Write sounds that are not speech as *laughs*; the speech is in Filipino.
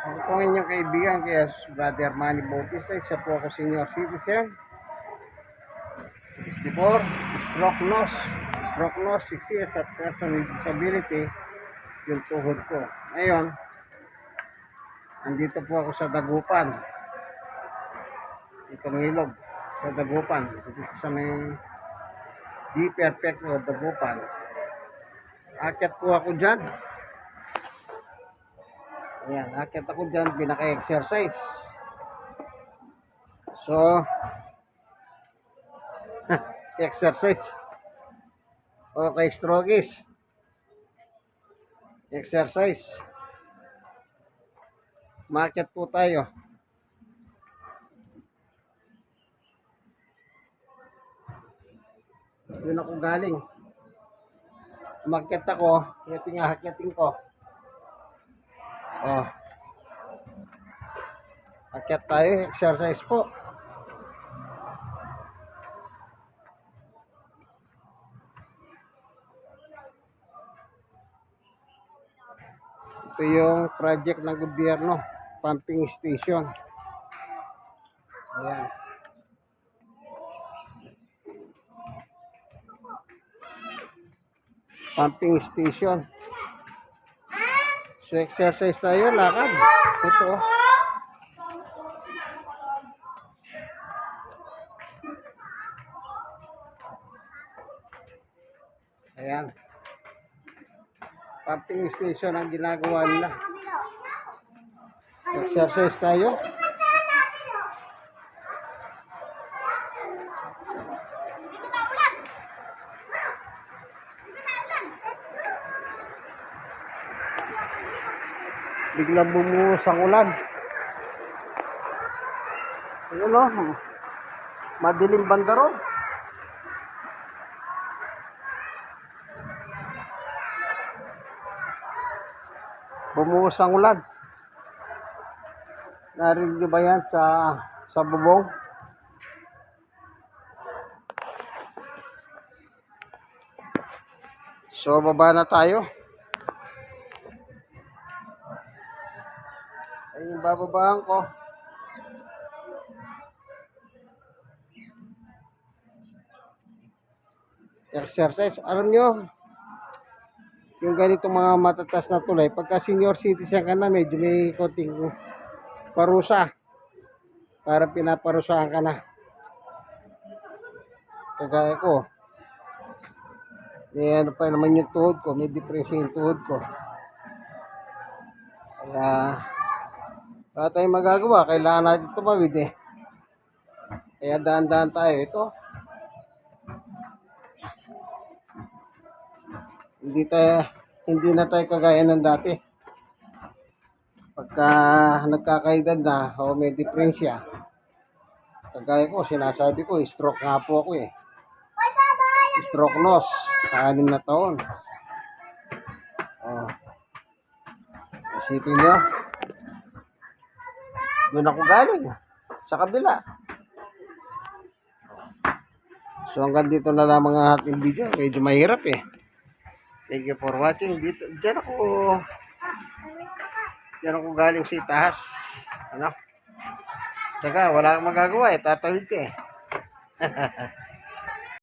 Ako po ang inyong kaibigan, kaya Brother Manny Bautista, isa po ako senior citizen. 64, stroke nose. Stroke nose, 6 years at person with disability, yung tuhod ko. Ngayon, andito po ako sa Dagupan. Itong ilog sa Dagupan. Dito sa may Di Perfect o Dagupan. Akyat po ako dyan. Ayan, akyat ako dyan, pinaka-exercise. So, *laughs* exercise. Okay, strogies. Exercise. Market po tayo. Doon ako galing. Umakyat ako, ito yung ahakyatin ko. Oh. Akyat tayo, exercise po. Ito yung project ng gobyerno, pumping station. Ayan. Pumping station. So exercise tayo, lakad. Ito. Ayan. Pumping station ang ginagawa nila. Exercise tayo. Biglang bumuhos ang ulan. Ayun o. Madilim banda ron. Bumuhos ang ulan. Narinig niyo ba yan sa, sa bubong? So, baba na tayo. Ayun, bababaan ko. Exercise. Alam nyo, yung ganito mga matatas na tulay, pagka senior citizen ka na, medyo may konting parusa. Para pinaparusahan ka na. Kagaya ko. May ano pa naman yung tuhod ko, may depression yung tuhod ko. Kaya, wala tayong magagawa. Kailangan natin tumawid eh. Kaya dahan-dahan tayo. Ito. Hindi tayo, hindi na tayo kagaya ng dati. Pagka nagkakaedad na o may depresya, kagaya ko, sinasabi ko, stroke nga po ako eh. Stroke nose, anim na taon. Oh. Isipin nyo, doon ako galing, sa kabila. So hanggang dito na lang mga ating video, medyo mahirap eh. Thank you for watching. Dito, dyan ako, dyan ako galing sa itaas. Ano? Tsaka, wala kang magagawa eh. Tatawid ka eh. *laughs*